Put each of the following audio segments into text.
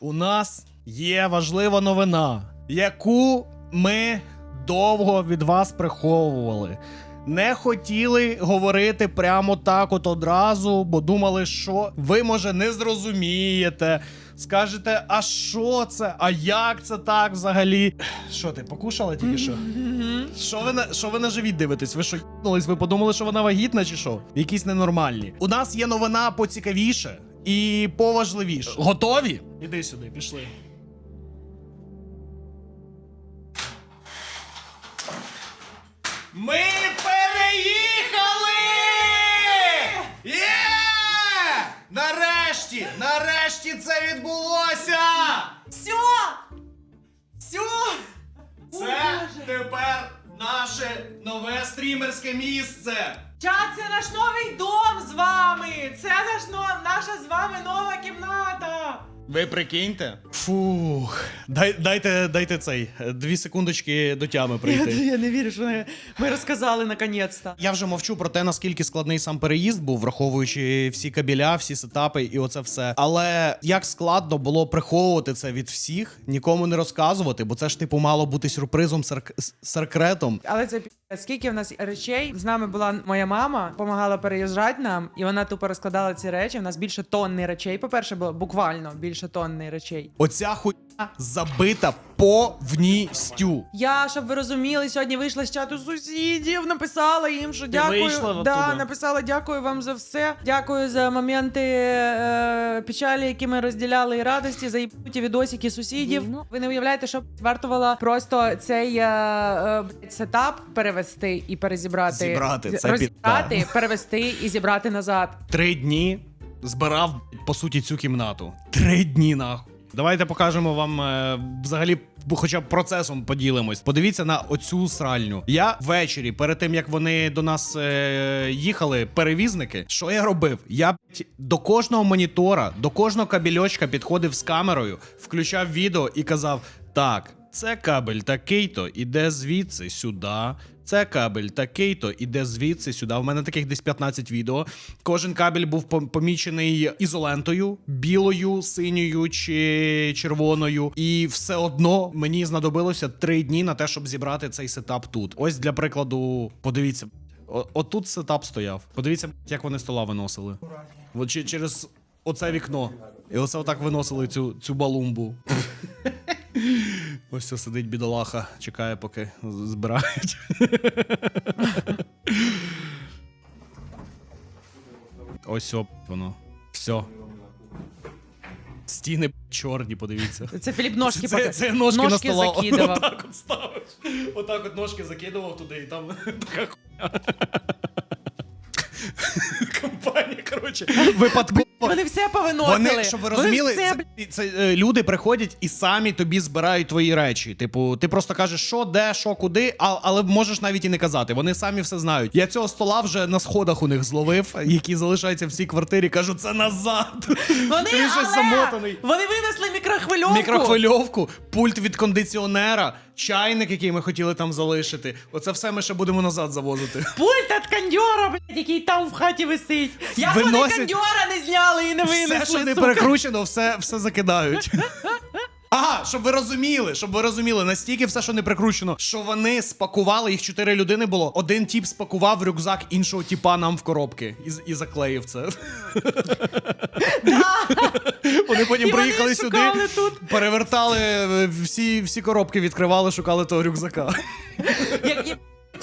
У нас є важлива новина, яку ми довго від вас приховували. Не хотіли говорити прямо так, от одразу, бо думали, що ви, може, не зрозумієте. Скажете, а що це? А як це так взагалі? Що ти покушала тільки що? Що ви на що ви на живіт дивитесь? Ви що їбнулись? Ви подумали, що вона вагітна чи що? Якісь ненормальні. У нас є новина поцікавіше і поважливіше. Готові? Іди сюди, пішли. Ми переїхали! Є! Нарешті! Нарешті це відбулося! Все! Все! Це тепер наше нове стрімерське місце. Чат, це наш новий дом з вами! Це наш наша з вами нова кімната! Ви прикиньте? Фух. Дай, дайте, дайте цей е, дві секундочки до тями прийти. Я не вірю, що ми, ми розказали наконець-то. Я вже мовчу про те, наскільки складний сам переїзд був, враховуючи всі кабеля, всі сетапи і оце все. Але як складно було приховувати це від всіх, нікому не розказувати, бо це ж типу мало бути сюрпризом, серк- с- секретом. Але це пі***. Скільки в нас речей. З нами була моя мама, допомагала переїжджати нам, і вона тупо розкладала ці речі. У нас більше тонни речей. По-перше, було буквально більше тонни речей. Оця хуйня забита повністю. Я, щоб ви розуміли, сьогодні вийшла з чату сусідів, написала їм, що дякую. вийшла да, оттуда? написала дякую вам за все. Дякую за моменти е, печалі, які ми розділяли, і радості, за їбуті відосики сусідів. Вільно. Ви не уявляєте, що вартувало просто цей е, е, блядь, сетап перевести і перезібрати. Зібрати, це розібрати, підтам. перевести і зібрати назад. Три дні збирав по суті цю кімнату. Три дні нахуй. Давайте покажемо вам е, взагалі. Хоча б процесом поділимось. Подивіться на оцю сральню. Я ввечері, перед тим як вони до нас е, їхали, перевізники, що я робив? Я до кожного монітора, до кожного кабельочка підходив з камерою, включав відео і казав: так, це кабель такий-то, іде звідси сюди. Це кабель такий-то, іде звідси сюди. У мене таких десь 15 відео. Кожен кабель був пом- помічений ізолентою, білою, синьою чи червоною. І все одно мені знадобилося 3 дні на те, щоб зібрати цей сетап тут. Ось для прикладу, подивіться. Отут сетап стояв. Подивіться, як вони стола виносили. От через оце вікно. І оце отак виносили цю, цю балумбу. Ось це сидить бідолаха, чекає, поки збирають. Ось оп, воно. Все. Стіни чорні, подивіться. Це Філіп ножки Це, це ножки, на ножки стола. закидував. Отак от ставиш. Отак от ножки закидував туди, і там така хуйня. Компанія, коротше, випадково. Вони все повиносили. Вони, щоб ви розуміли, все, це, це, е, люди приходять і самі тобі збирають твої речі. Типу, ти просто кажеш, що, де, що, куди, а, але можеш навіть і не казати. Вони самі все знають. Я цього стола вже на сходах у них зловив, який залишається в цій квартирі. Кажу, це назад. Вони, Ти щось але замотаний. Вони винесли мікрохвильовку. Мікрохвильовку, пульт від кондиціонера, чайник, який ми хотіли там залишити. Оце все ми ще будемо назад завозити. Пульт від кондьора, блядь, який там в хаті висить. Як вони Виносять- кондьора не зняли і не винесли, Все, що не сука? перекручено, все, все закидають. Ага, щоб ви розуміли, щоб ви розуміли, настільки все, що не прикручено, що вони спакували, їх чотири людини було. Один тіп спакував рюкзак іншого тіпа нам в коробки і, і заклеїв це. Вони потім приїхали сюди, перевертали е, всі коробки, відкривали, шукали того рюкзака.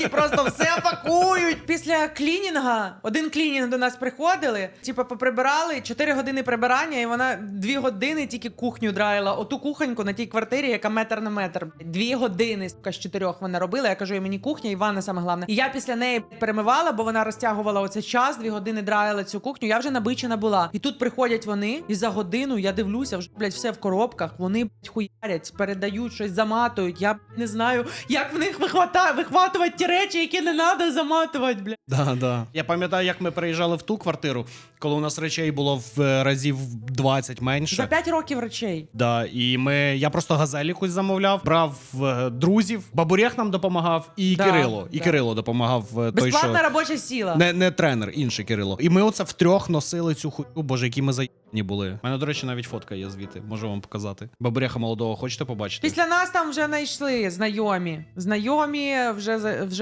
Які просто все пакують. Після клінінга, один клінінг до нас приходили, типу, поприбирали 4 години прибирання, і вона 2 години тільки кухню драїла. Оту кухоньку на тій квартирі, яка метр на метр. Дві години з чотирьох вона робила. Я кажу, і мені кухня, і ванна саме головне. І я після неї перемивала, бо вона розтягувала оцей час, дві години драїла цю кухню. Я вже набичена була. І тут приходять вони, і за годину я дивлюся, вже блядь, все в коробках. Вони блядь, хуярять, передають щось, заматують. Я блядь, не знаю, як в них вихвата... вихватувати речі, які не треба заматувати, бля. Да, да. Я пам'ятаю, як ми переїжджали в ту квартиру, коли у нас речей було в е, разів 20 менше. За 5 років речей. Да, і ми, я просто газель якусь замовляв, брав е, друзів, бабурєх нам допомагав, і Да, Кирило. І да. Кирило допомагав е, той, Безплатна що робоча сила. не, не тренер, інший Кирило. І ми оце втрьох носили цю хуйню, боже, які ми заїбані були. У мене, до речі, навіть фотка є звідти. Можу вам показати. Бабурєха молодого, хочете побачити? Після нас там вже знайшли знайомі. Знайомі вже за- вже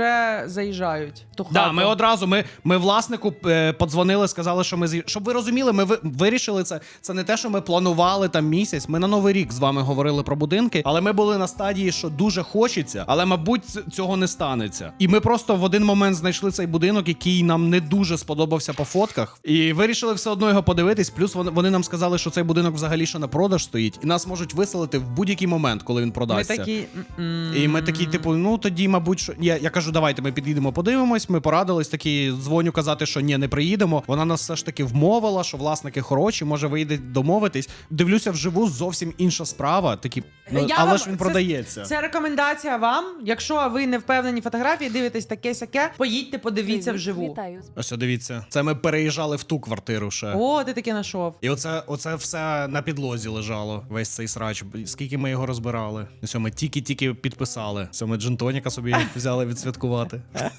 заїжджають. в Ту Да, ми одразу ми, ми власнику е, подзвонили, сказали, що ми з'їж- щоб ви розуміли, ми ви- вирішили це. Це не те, що ми планували там місяць. Ми на новий рік з вами говорили про будинки, але ми були на стадії, що дуже хочеться, але мабуть ц- цього не станеться. І ми просто в один момент знайшли цей будинок, який нам не дуже сподобався по фотках, і вирішили все одно його подивитись. Плюс вони, вони нам сказали, що цей будинок взагалі ще на продаж стоїть, і нас можуть виселити в будь-який момент, коли він Ми продасться. такі. м-м. І ми такі, типу, ну тоді, мабуть, що я, я кажу, давайте ми підійдемо, подивимось. Ми порадились, такі дзвоню казати, що ні, не приїдемо. Вона нас все ж таки вмовила, що власники хороші, може вийде домовитись. Дивлюся вживу, зовсім інша справа. Такі, ну, Я але вам- ж він це- продається. Це рекомендація вам. Якщо ви не впевнені фотографії, дивитесь таке сяке, поїдьте, подивіться Привіт, вживу. Вітаю. Ось о, дивіться, це ми переїжджали в ту квартиру ще. О, ти таке знайшов. І оце, оце все на підлозі лежало, весь цей срач. Скільки ми його розбирали. Ось ми тільки-тільки підписали. Ось ми джинтоніка собі взяли відсвяткувати.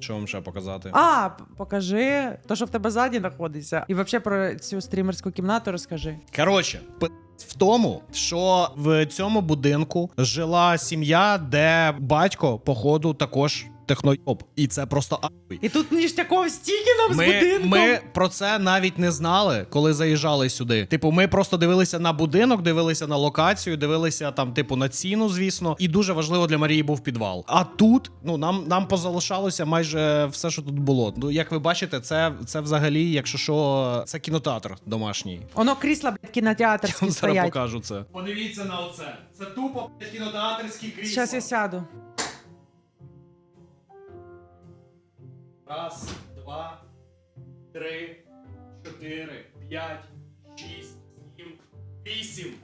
Що вам ще показати? А, покажи то, що в тебе ззаді знаходиться. І взагалі про цю стрімерську кімнату розкажи. Коротше, п- в тому, що в цьому будинку жила сім'я, де батько, походу, також технойоб. І це просто ахуй. І тут ніштяков стільки нам з Ми, будинком. ми про це навіть не знали, коли заїжджали сюди. Типу, ми просто дивилися на будинок, дивилися на локацію, дивилися там, типу, на ціну, звісно. І дуже важливо для Марії був підвал. А тут, ну нам нам позалишалося майже все, що тут було. Ну, як ви бачите, це, це взагалі, якщо що, це кінотеатр домашній. Воно крісла, блядь, кінотеатрські Я вам зараз стоять. покажу це. Подивіться на оце. Це тупо блядь, кінотеатрські крісла. Зараз я сяду. Раз, два, три, чотири, п'ять, шість, сім, вісім.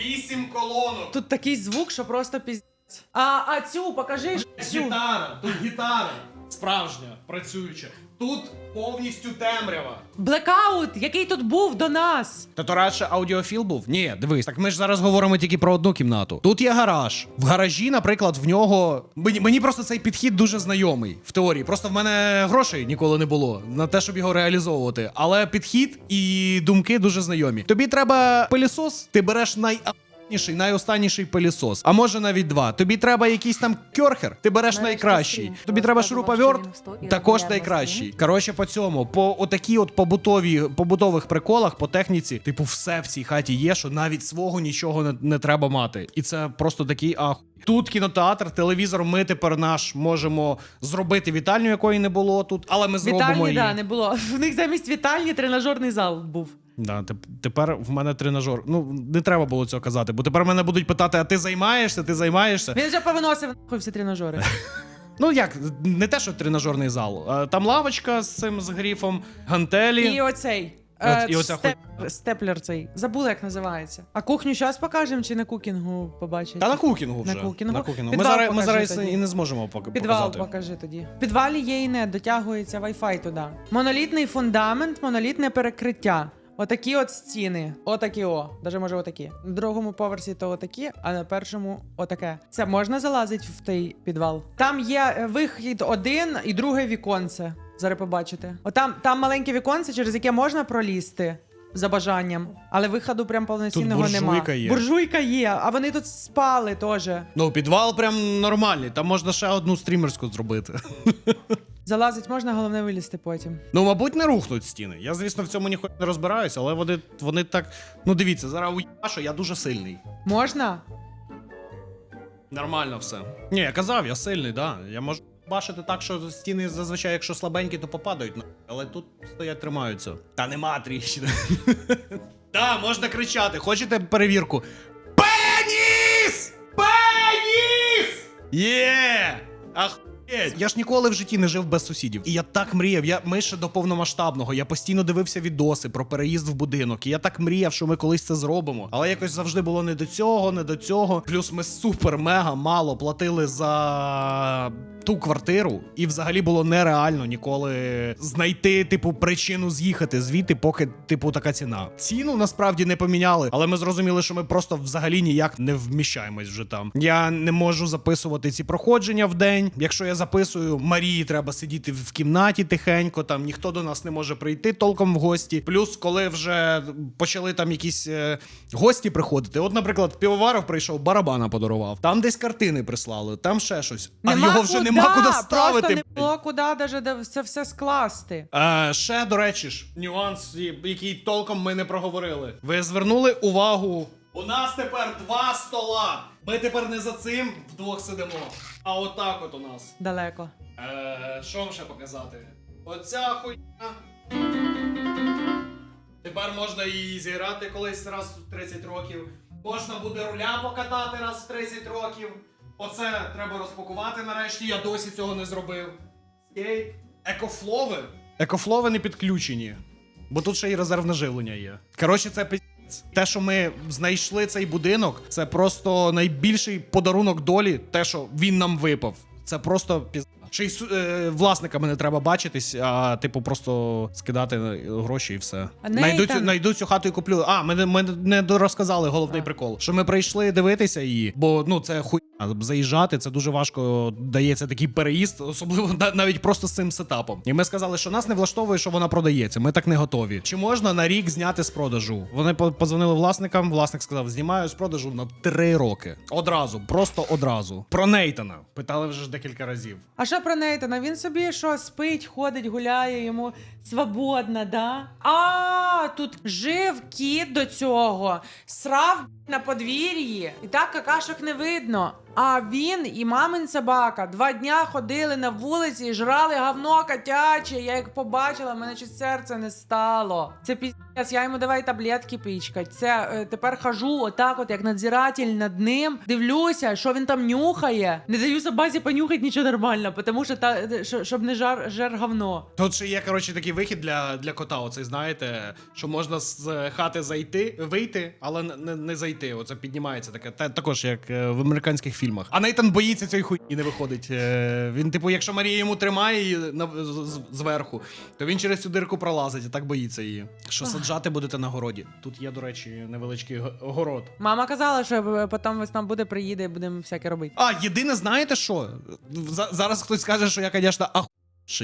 Вісім колонок. Тут такий звук, що просто піздець. А, а цю, покажи цю. Гітара, тут гітара. Справжня, працююча. Тут повністю темрява. Блекаут, який тут був до нас. Та то радше аудіофіл був? Ні, дивись, так ми ж зараз говоримо тільки про одну кімнату. Тут є гараж. В гаражі, наприклад, в нього. Мені, мені просто цей підхід дуже знайомий в теорії. Просто в мене грошей ніколи не було на те, щоб його реалізовувати. Але підхід і думки дуже знайомі. Тобі треба пилісос, ти береш най. Найостанніший, найостанніший пилісос, а може навіть два. Тобі треба якийсь там кьорхер, ти береш найкращий. стрім. Тобі треба шуруповерт, також найкращий. Коротше, по цьому, по отакій от побутові, побутових приколах, по техніці, типу, все в цій хаті є, що навіть свого нічого не, не треба мати. І це просто такий ахуй. Тут кінотеатр, телевізор. Ми тепер наш можемо зробити вітальню, якої не було тут, але ми зробимо Вітальні, її. да, не було. В них замість вітальні тренажерний зал був. Да, теп- тепер в мене тренажер. Ну не треба було цього казати, бо тепер мене будуть питати: а ти займаєшся? Ти займаєшся? Він вже повиносив нахуй всі тренажери. Ну як, не те, що тренажерний зал. а Там лавочка з цим з гріфом, гантелі. І оцей. І і оця степ, степлер цей. Забула, як називається. А кухню зараз покажемо чи на кукінгу побачить? Та на кукінгу вже. На кукінгу. Ми Підвал зараз, ми покажи зараз тоді. і не зможемо поки Підвал показати. покажи тоді. В підвалі є і не дотягується Wi-Fi туди. Монолітний фундамент, монолітне перекриття. Отакі от стіни. Отакі о. Даже може отакі. На другому поверсі то отакі, а на першому отаке. Це можна залазити в той підвал. Там є е, вихід один і друге віконце. Зараз побачите. Отам там маленьке віконце, через яке можна пролізти. За бажанням, але виходу прям повноцінного Тут нема. буржуйка є. Буржуйка є, а вони тут спали теж. Ну, підвал прям нормальний. Там можна ще одну стрімерську зробити. Залазить можна, головне вилізти потім. Ну, мабуть, не рухнуть стіни. Я, звісно, в цьому ніхто не розбираюся, але вони, вони так. Ну, дивіться, зараз уїба, що я дуже сильний. Можна? Нормально все. Ні, я казав, я сильний, да. Я можу бачити так, що стіни зазвичай, якщо слабенькі, то попадають. на- Але тут стоять, тримаються. Та нема тріщини. Так, можна кричати. Хочете перевірку? Пеніс! Пеніс! Є! Ахуєть! Я ж ніколи в житті не жив без сусідів. І я так мріяв. Я, ми ще до повномасштабного. Я постійно дивився відоси про переїзд в будинок. І я так мріяв, що ми колись це зробимо. Але якось завжди було не до цього, не до цього. Плюс ми супер мега мало платили за ту квартиру, і взагалі було нереально ніколи знайти, типу, причину з'їхати звідти, поки, типу, така ціна. Ціну насправді не поміняли, але ми зрозуміли, що ми просто взагалі ніяк не вміщаємось вже там. Я не можу записувати ці проходження в день. Якщо я записую, Марії треба сидіти в кімнаті тихенько, там ніхто до нас не може прийти толком в гості. Плюс, коли вже почали там якісь е, гості приходити. От, наприклад, півоваров прийшов, барабана подарував. Там десь картини прислали, там ще щось. А його вже нема куди ставити. Просто не було куди даже це все скласти. Е, ще, до речі ж, нюанс, який толком ми не проговорили. Ви звернули увагу. У нас тепер два стола. Ми тепер не за цим вдвох сидимо, а отак от у нас. Далеко. Е, що вам ще показати? Оця хуйня. Тепер можна її зіграти колись раз в 30 років. Можна буде руля покатати раз в 30 років. Оце треба розпакувати нарешті. Я досі цього не зробив. Скейт. Екофлови. Екофлови не підключені. Бо тут ще й резервне живлення є. Коротше, це пиздець. Те, що ми знайшли цей будинок, це просто найбільший подарунок долі, те, що він нам випав. Це просто пізда. Ще й е, власниками не треба бачитись, а типу просто скидати е, гроші і все. А Найду цю, Нейтан- найду цю хату і куплю. А, ми, не- ми не розказали головний прикол. Що ми прийшли дивитися її, бо ну це хуйня. Заїжджати це дуже важко дається такий переїзд, особливо на- навіть просто з цим сетапом. І ми сказали, що нас не влаштовує, що вона продається. Ми так не готові. Чи можна на рік зняти з продажу? Вони по- подзвонили власникам. Власник сказав: знімаю з продажу на три роки. Одразу, просто одразу. Про Нейтана питали вже ж декілька разів. А що про Нейтана? Він собі що спить, ходить, гуляє, йому свободно, да? А тут жив кіт до цього, срав на подвір'ї, і так какашок не видно. А він і мамин собака два дня ходили на вулиці і жрали говно котяче. Я як побачила, мене чуть серце не стало. Це піздець, я йому давай таблетки пічкать. Це е, тепер хожу отак, от як надзиратель над ним. Дивлюся, що він там нюхає. Не даю собаці понюхати нічого нормально, тому що та е, що- щоб не жар жер говно. Тут ще є коротше такий вихід для, для кота. Оцей знаєте, що можна з хати зайти, вийти, але не, не, не зайти. Оце піднімається таке. Та, також як е, в американських фільмах. А Нейтан боїться цієї хуйні і не виходить. Е, Він, типу, якщо Марія йому тримає її на, з- з- зверху, то він через цю дирку пролазить і так боїться її. Що саджати будете на городі. Тут є, до речі, невеличкий го- город. Мама казала, що е, потім весна буде, приїде і будемо всяке робити. А, єдине, знаєте що? За- зараз хтось скаже, що я, звісно,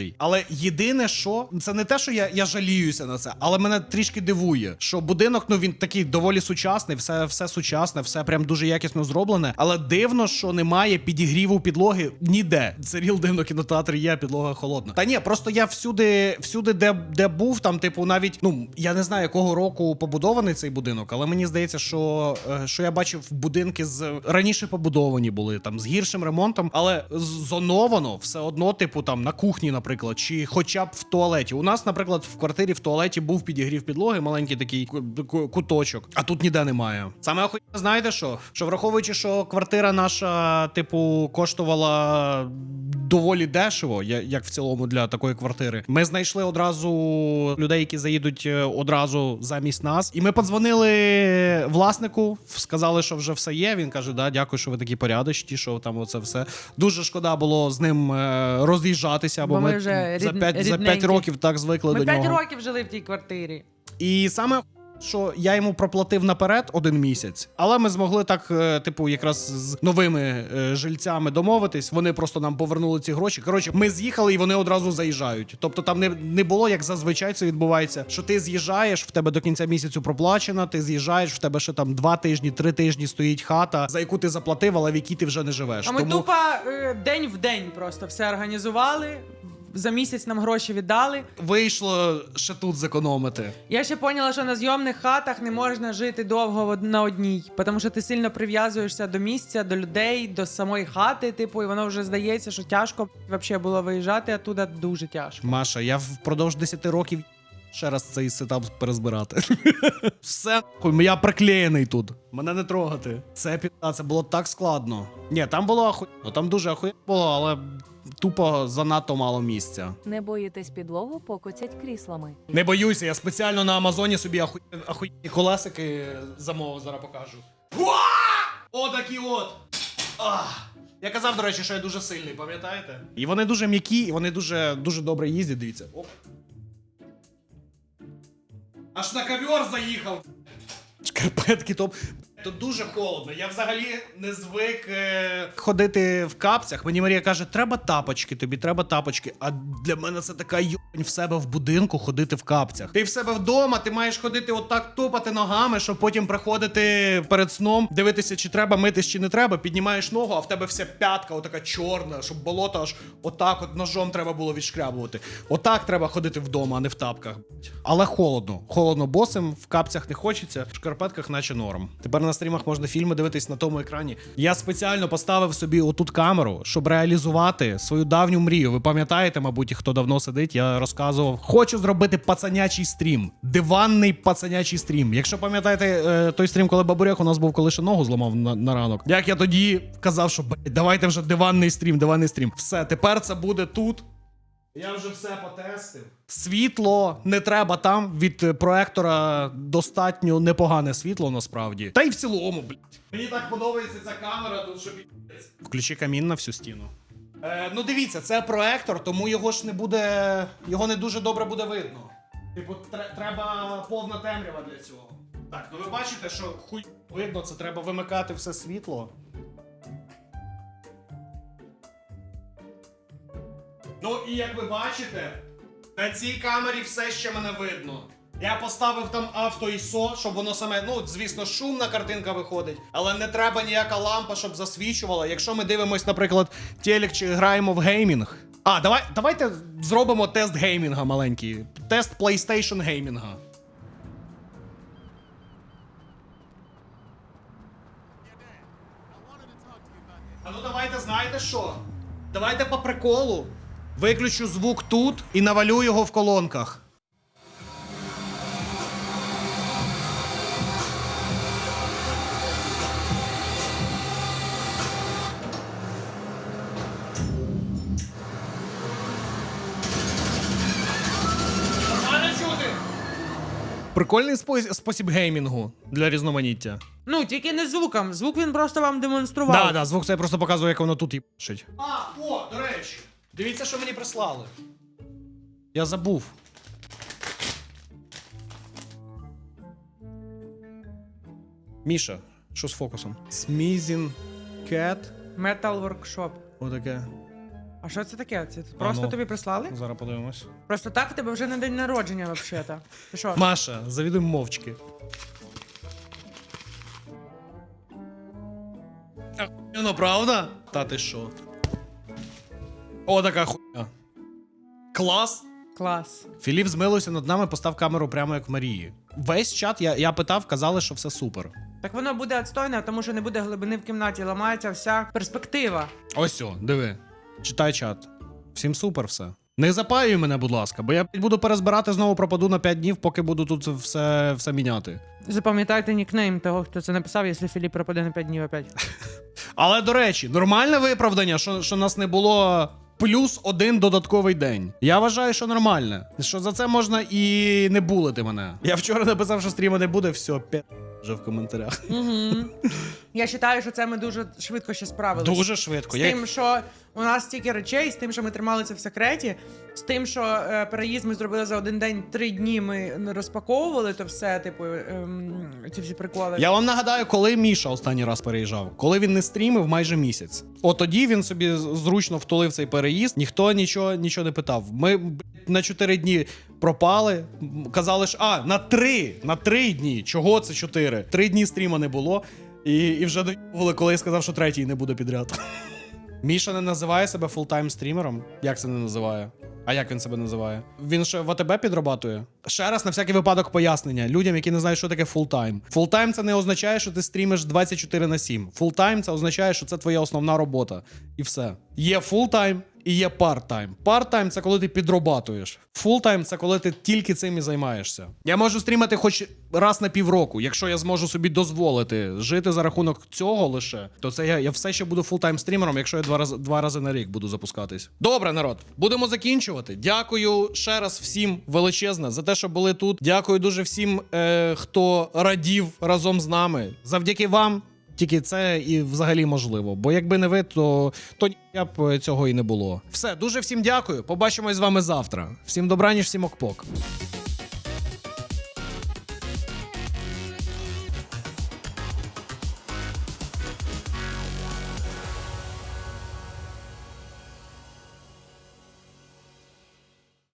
ахуєнний. Але єдине, що це не те, що я, я жаліюся на це, але мене трішки дивує, що будинок, ну він такий доволі сучасний, все, все сучасне, все прям дуже якісно зроблене. Але дивно, що немає підігріву підлоги ніде. Це ріл дивно кінотеатр є, підлога холодна. Та ні, просто я всюди, всюди, де, де був, там, типу, навіть ну я не знаю, якого року побудований цей будинок, але мені здається, що, е, що я бачив будинки з раніше побудовані були там з гіршим ремонтом, але зоновано все одно, типу, там на кухні, наприклад, чи хоча б в туалеті. У нас, наприклад, в квартирі в туалеті був підігрів підлоги, маленький такий ку- ку- куточок, а тут ніде немає. Саме охуєнне, знаєте що? Що враховуючи, що квартира наша, типу, коштувала доволі дешево, як в цілому для такої квартири. Ми знайшли одразу людей, які заїдуть е, одразу замість нас. І ми подзвонили власнику, сказали, що вже все є. Він каже: Да, дякую, що ви такі порядочні, що там оце все. Дуже шкода було з ним е, роз'їжджатися, бо, Бо ми ми вже за 5, 5 років так звикли Ми до 5 нього. років жили в тій квартирі. І саме. Що я йому проплатив наперед один місяць, але ми змогли так, е, типу, якраз з новими е, жильцями домовитись. Вони просто нам повернули ці гроші. Коротше, ми з'їхали і вони одразу заїжджають. Тобто там не, не було, як зазвичай це відбувається. Що ти з'їжджаєш, в тебе до кінця місяцю проплачено, ти з'їжджаєш, в тебе ще там два тижні, три тижні стоїть хата, за яку ти заплатив, але в якій ти вже не живеш. А ми Тому тупо е, день в день просто все організували. За місяць нам гроші віддали. вийшло ще тут зекономити. Я ще поняла, що на зйомних хатах не можна жити довго в од- на одній, тому що ти сильно прив'язуєшся до місця, до людей, до самої хати. Типу, і воно вже здається, що тяжко взагалі було виїжджати, а туди дуже тяжко. Маша, я впродовж 10 років ще раз цей сетап перезбирати. Все, нахуй, я приклеєний тут. Мене не трогати. Це піда, це було так складно. Ні, там було ахуєнно, там дуже ахуєнно було, але тупо занадто мало місця. Не боїтесь підлогу покоцять кріслами. Не боюся, я спеціально на Амазоні собі ахує- ахуєнні колесики замовив, зараз покажу. Уа! Отакі от. Ах. Я казав, до речі, що я дуже сильний, пам'ятаєте? І вони дуже м'які, і вони дуже, дуже добре їздять, дивіться. Оп. Аж на ковер заїхав. Шкарпетки топ. Тут дуже холодно. Я взагалі не звик е, ходити в капцях. Мені Марія каже, треба тапочки, тобі треба тапочки. А для мене це така йонь в себе в будинку ходити в капцях. Ти в себе вдома, ти маєш ходити отак тупати ногами, щоб потім приходити перед сном, дивитися, чи треба митись, чи не треба. Піднімаєш ногу, а в тебе вся п'ятка отака чорна, щоб болото аж отак от ножом треба було відшкрябувати. Отак треба ходити вдома, а не в тапках. Але холодно. Холодно босим, в капцях не хочеться, в шкарпетках наче норм. Тепер на стрімах можна фільми дивитись на тому екрані. Я спеціально поставив собі отут камеру, щоб реалізувати свою давню мрію. Ви пам'ятаєте, мабуть, хто давно сидить, я розказував. Хочу зробити пацанячий стрім. Диванний пацанячий стрім. Якщо пам'ятаєте е, той стрім, коли бабурек у нас був, коли ще ногу зламав на, на ранок. Як я тоді казав, що давайте вже диванний стрім, диванний стрім. Все, тепер це буде тут. Я вже все потестив. Світло не треба там. Від проектора достатньо непогане світло насправді. Та й в цілому, блядь. Мені так подобається ця камера, тут що. Включи камін на всю стіну. Е, ну дивіться, це проектор, тому його ж не буде. Його не дуже добре буде видно. Типу, тре- треба повна темрява для цього. Так, ну ви бачите, що хуй видно, це треба вимикати все світло. Ну і як ви бачите, на цій камері все ще мене видно. Я поставив там авто ISO, щоб воно саме, ну, звісно, шумна картинка виходить, але не треба ніяка лампа, щоб засвічувала. Якщо ми дивимось, наприклад, телек чи граємо в геймінг. А, давай, давайте зробимо тест геймінга маленький. Тест PlayStation геймінга. А ну давайте знаєте що? Давайте по приколу. Виключу звук тут і навалю його в колонках. Прикольний спосіб, спосіб геймінгу для різноманіття. Ну, тільки не звуком. Звук він просто вам демонстрував. Да, да, звук це я просто показую, як воно тут їбашить. А, о, до речі. Дивіться, що мені прислали. Я забув. Міша, що з фокусом? Смізін Кет. Metal Workshop. Отаке. А що це таке? Це просто ну. тобі прислали? Зараз подивимось. Просто так в тебе вже на день народження, взагалі-то. Ти що? Маша, завідуй мовчки. Ну, правда? Та ти що? О, така хуйня. Клас. Клас. Філіп змилився над нами, постав камеру прямо як в Марії. Весь чат я, я питав, казали, що все супер. Так воно буде відстойне, тому що не буде глибини в кімнаті, ламається вся перспектива. Ось о, диви. Читай чат. Всім супер все. Не запаюй мене, будь ласка, бо я буду перезбирати знову пропаду на 5 днів, поки буду тут все, все міняти. Запам'ятайте нікнейм того, хто це написав, якщо Філіп пропаде на 5 днів опять. Але до речі, нормальне виправдання, що, що нас не було плюс один додатковий день. Я вважаю, що нормальне. Що за це можна і не булити мене. Я вчора написав, що стріма не буде, все, п'я вже в коментарях. Угу. Я вважаю, що це ми дуже швидко ще справилися. Дуже швидко. З Я... тим, що у нас стільки речей, з тим, що ми трималися в секреті, з тим, що е, переїзд ми зробили за один день, три дні ми не розпаковували то все, типу, ем, ці всі приколи. Я вам нагадаю, коли Міша останній раз переїжджав, коли він не стрімив майже місяць. От тоді він собі зручно втулив цей переїзд, ніхто нічого, нічого не питав. Ми на 4 дні пропали. Казали, що а, на 3, на 3 дні. Чого це 4? Три дні стріма не було. І, і вже доїхали, коли я сказав, що третій не буде підряд. Міша не називає себе фултайм стрімером. Як це не називає? А як він себе називає? Він ще в АТБ підрабатує? Ще раз на всякий випадок пояснення людям, які не знають, що таке фултайм. Фултайм це не означає, що ти стрімиш 24 на 7. Фултайм це означає, що це твоя основна робота. І все. Є фултайм і є парттайм. Парттайм це коли ти підробатуєш. Фултайм це коли ти тільки цим і займаєшся. Я можу стрімати хоч раз на півроку. Якщо я зможу собі дозволити жити за рахунок цього лише, то це я, я все ще буду фултайм стрімером, якщо я два рази два рази на рік буду запускатись. Добре, народ, будемо закінчувати. Дякую ще раз всім величезне за те, що були тут. Дякую дуже всім, е, хто радів разом з нами. Завдяки вам тільки це і взагалі можливо. Бо якби не ви, то, то ніхуя б цього і не було. Все, дуже всім дякую. Побачимось з вами завтра. Всім добраніч, всім окпок.